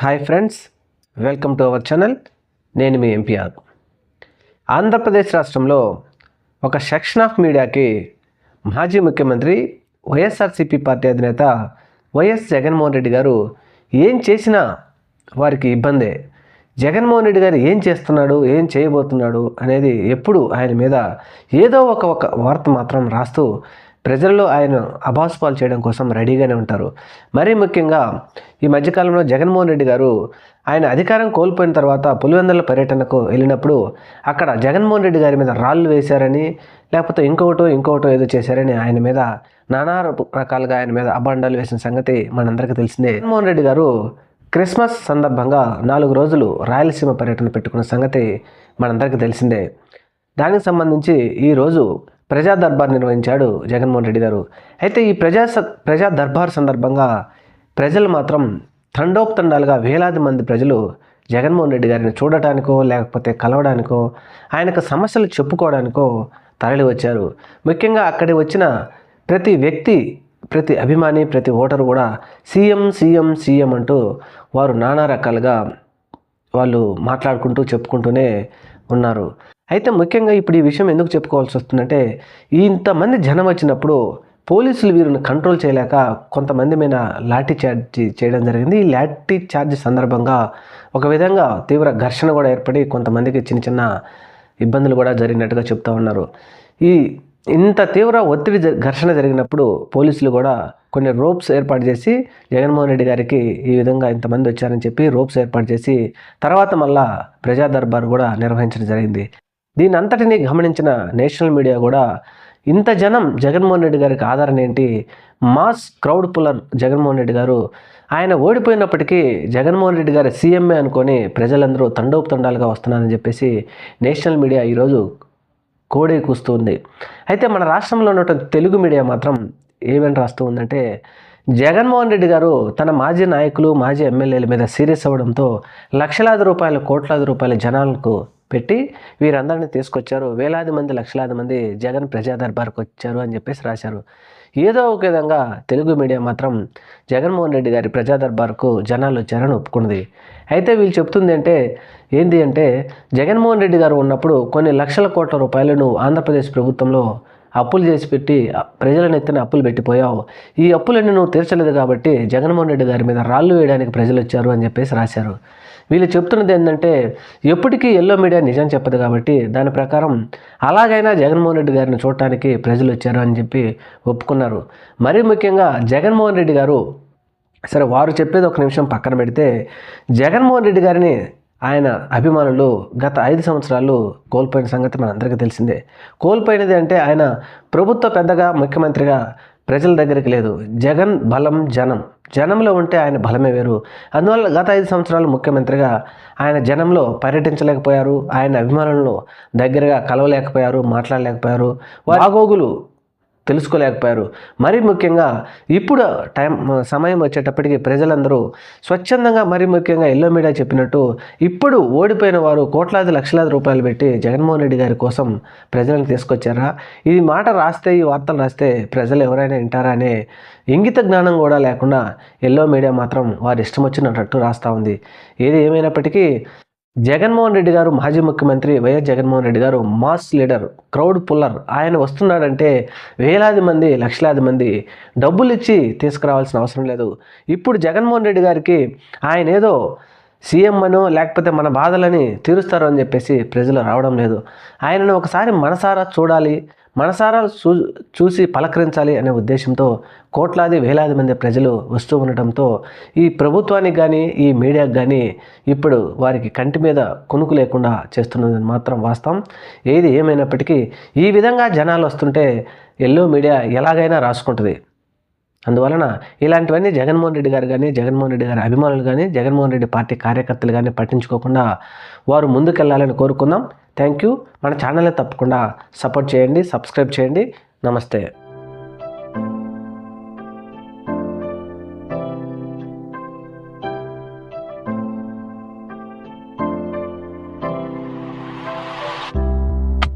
Hi friends welcome to our channel నేను మీ MPR Andhra Pradesh రాష్ట్రంలో ఒక సెక్షన్ ఆఫ్ మీడియాకి మాజీ ముఖ్యమంత్రి వైఎస్ఆర్సీపీ పార్టీ అధినేత వైఎస్ జగన్మోహన్ రెడ్డి గారు ఏం చేసినా వారికి ఇబ్బందే. జగన్మోహన్ రెడ్డి గారు ఏం చేస్తున్నాడు ఏం చేయబోతున్నాడు అనేది ఎప్పుడు ఆయన మీద ఏదో ఒక ఒక వార్త మాత్రం రాస్తూ ప్రజల్లో ఆయన అభాసుపాలు చేయడం కోసం రెడీగానే ఉంటారు. మరీ ముఖ్యంగా ఈ మధ్యకాలంలో జగన్మోహన్ రెడ్డి గారు ఆయన అధికారం కోల్పోయిన తర్వాత పులివెందుల పర్యటనకు వెళ్ళినప్పుడు అక్కడ జగన్మోహన్ రెడ్డి గారి మీద రాళ్ళు వేశారని లేకపోతే ఇంకొకటో ఇంకొకటో ఏదో చేశారని ఆయన మీద నానా రకాలుగా ఆయన మీద అభండాలు వేసిన సంగతి మనందరికీ తెలిసిందే. జగన్మోహన్ రెడ్డి గారు క్రిస్మస్ సందర్భంగా నాలుగు రోజులు రాయలసీమ పర్యటన పెట్టుకున్న సంగతి మనందరికీ తెలిసిందే. దానికి సంబంధించి ఈరోజు ప్రజా దర్బార్ నిర్వహించాడు జగన్మోహన్ రెడ్డి గారు. అయితే ఈ ప్రజా ప్రజా దర్బార్ సందర్భంగా ప్రజలు మాత్రం తండోపతండాలుగా వేలాది మంది ప్రజలు జగన్మోహన్ రెడ్డి గారిని చూడటానికో లేకపోతే కలవడానికో ఆయనకు సమస్యలు చెప్పుకోవడానికో తరలి వచ్చారు. ముఖ్యంగా అక్కడి వచ్చిన ప్రతి వ్యక్తి ప్రతి అభిమాని ప్రతి ఓటరు కూడా సీఎం సీఎం సీఎం అంటూ వారు నానా రకాలుగా వాళ్ళు మాట్లాడుకుంటూ చెప్పుకుంటూనే ఉన్నారు. అయితే ముఖ్యంగా ఇప్పుడు ఈ విషయం ఎందుకు చెప్పుకోవాల్సి వస్తుందంటే ఇంతమంది జనం వచ్చినప్పుడు పోలీసులు వీరిని కంట్రోల్ చేయలేక కొంతమంది మీద లాఠీ చార్జ్ చేయడం జరిగింది. ఈ లాఠీ చార్జ్ సందర్భంగా ఒక విధంగా తీవ్ర ఘర్షణ కూడా ఏర్పడి కొంతమందికి చిన్న చిన్న ఇబ్బందులు కూడా జరిగినట్టుగా చెప్తా ఉన్నారు. ఈ ఇంత తీవ్ర ఒత్తిడి జ- ఘర్షణ జరిగినప్పుడు పోలీసులు కూడా కొన్ని రోప్స్ ఏర్పాటు చేసి జగన్మోహన్ రెడ్డి గారికి ఈ విధంగా ఇంతమంది వచ్చారని చెప్పి రోప్స్ ఏర్పాటు చేసి తర్వాత మళ్ళా ప్రజా దర్బార్ కూడా నిర్వహించడం జరిగింది. దీని అంతటిని గమనించిన నేషనల్ మీడియా కూడా ఇంత జనం జగన్మోహన్ రెడ్డి గారికి ఆధారణ ఏంటి? Mass crowd puller Jaganmohan Reddy garu ఆయన ఓడిపోయినప్పటికీ జగన్మోహన్ రెడ్డి గారు సీఎంఏ అనుకొని ప్రజలందరూ తండోపతండాలుగా వస్తున్నారని చెప్పేసి నేషనల్ మీడియా ఈరోజు కోడే కూస్తుంది అయితే మన రాష్ట్రంలో ఉన్నటువంటి తెలుగు మీడియా మాత్రం ఏమని రాస్తూ ఉందంటే జగన్మోహన్ రెడ్డి గారు తన మాజీ నాయకులు మాజీ ఎమ్మెల్యేల మీద సీరియస్ అవ్వడంతో లక్షలాది రూపాయలు కోట్లాది రూపాయల జనాలకు పెట్టి వీరందరినీ తీసుకొచ్చారు. వేలాది మంది లక్షలాది మంది జగన్ ప్రజా దర్బార్కి వచ్చారు అని చెప్పేసి రాశారు. ఏదో ఒక విధంగా తెలుగు మీడియా మాత్రం జగన్మోహన్ రెడ్డి గారి ప్రజా దర్బార్కు జనాలు వచ్చారని ఒప్పుకున్నది. అయితే వీళ్ళు చెప్తుంది అంటే ఏంటి అంటే జగన్మోహన్ రెడ్డి గారు ఉన్నప్పుడు కొన్ని లక్షల కోట్ల రూపాయలను ఆంధ్రప్రదేశ్ ప్రభుత్వంలో అప్పులు చేసి పెట్టి ప్రజల నెత్తిన అప్పులు పెట్టిపోయావు. ఈ అప్పులన్నీ నువ్వు తీర్చలేదు కాబట్టి జగన్మోహన్ రెడ్డి గారి మీద రాళ్ళు వేయడానికి ప్రజలు వచ్చారు అని చెప్పేసి రాశారు. వీళ్ళు చెప్తున్నది ఏంటంటే ఎప్పటికీ ఎల్లో మీడియా నిజం చెప్పదు కాబట్టి దాని ప్రకారం అలాగైనా జగన్మోహన్ రెడ్డి గారిని చూడటానికి ప్రజలు వచ్చారు అని చెప్పి ఒప్పుకున్నారు. మరీ ముఖ్యంగా జగన్మోహన్ రెడ్డి గారు సరే వారు చెప్పేది ఒక నిమిషం పక్కన పెడితే జగన్మోహన్ రెడ్డి గారిని ఆయన అభిమానులు గత ఐదు సంవత్సరాలు కోల్పోయిన సంగతి మనందరికీ తెలిసిందే. కోల్పోయినది అంటే ఆయన ప్రభుత్వ పెద్దగా ముఖ్యమంత్రిగా ప్రజల దగ్గరికి లేదు. జగన్ బలం జనం. జనంలో ఉంటే ఆయన బలమే వేరు. అందువల్ల గత ఐదు సంవత్సరాలు ముఖ్యమంత్రిగా ఆయన జనంలో పర్యటించలేకపోయారు. ఆయన అభిమానులను దగ్గరగా కలవలేకపోయారు మాట్లాడలేకపోయారు. వాగోగులు తెలుసుకోలేకపోయారు. మరీ ముఖ్యంగా ఇప్పుడు టైం సమయం వచ్చేటప్పటికి ప్రజలందరూ స్వచ్ఛందంగా మరీ ముఖ్యంగా ఎల్లో మీడియా చెప్పినట్టు ఇప్పుడు ఓడిపోయిన వారు కోట్లాది లక్షలాది రూపాయలు పెట్టి జగన్మోహన్ రెడ్డి గారి కోసం ప్రజలను తీసుకొచ్చారా? ఇది మాట రాస్తే ఈ వార్తలు రాస్తే ప్రజలు ఎవరైనా వింటారా అనే ఇంగిత జ్ఞానం కూడా లేకుండా ఎల్లో మీడియా మాత్రం వారి ఇష్టం వచ్చినట్టు రాస్తూ ఉంది. ఏది ఏమైనప్పటికీ జగన్మోహన్ రెడ్డి గారు మాజీ ముఖ్యమంత్రి వైఎస్ జగన్మోహన్ రెడ్డి గారు మాస్ లీడర్ క్రౌడ్ పుల్లర్. ఆయన వస్తున్నాడంటే వేలాది మంది లక్షలాది మంది డబ్బులు ఇచ్చి తీసుకురావాల్సిన అవసరం లేదు. ఇప్పుడు జగన్మోహన్ రెడ్డి గారికి ఆయన ఏదో సీఎం అనో లేకపోతే మన బాధలని తీరుస్తారు అని చెప్పేసి ప్రజలు రావడం లేదు. ఆయనను ఒకసారి మనసారా చూడాలి. మనసారా చూ చూసి పలకరించాలి అనే ఉద్దేశంతో కోట్లాది వేలాది మంది ప్రజలు వస్తూ ఉండటంతో ఈ ప్రభుత్వానికి కానీ ఈ మీడియాకి కానీ ఇప్పుడు వారికి కంటి మీద కొనుకు లేకుండా చేస్తున్నది మాత్రం వాస్తవం. ఏది ఏమైనప్పటికీ ఈ విధంగా జనాలు వస్తుంటే ఎల్లో మీడియా ఎలాగైనా రాసుకుంటుంది. అందువలన ఇలాంటివన్నీ జగన్మోహన్ రెడ్డి గారు కానీ జగన్మోహన్ రెడ్డి గారి అభిమానులు కానీ జగన్మోహన్ రెడ్డి పార్టీ కార్యకర్తలు కానీ పట్టించుకోకుండా వారు ముందుకెళ్ళాలని కోరుకుందాం. Thank you. మన ఛానల్ని తప్పకుండా సపోర్ట్ చేయండి సబ్స్క్రైబ్ చేయండి. నమస్తే.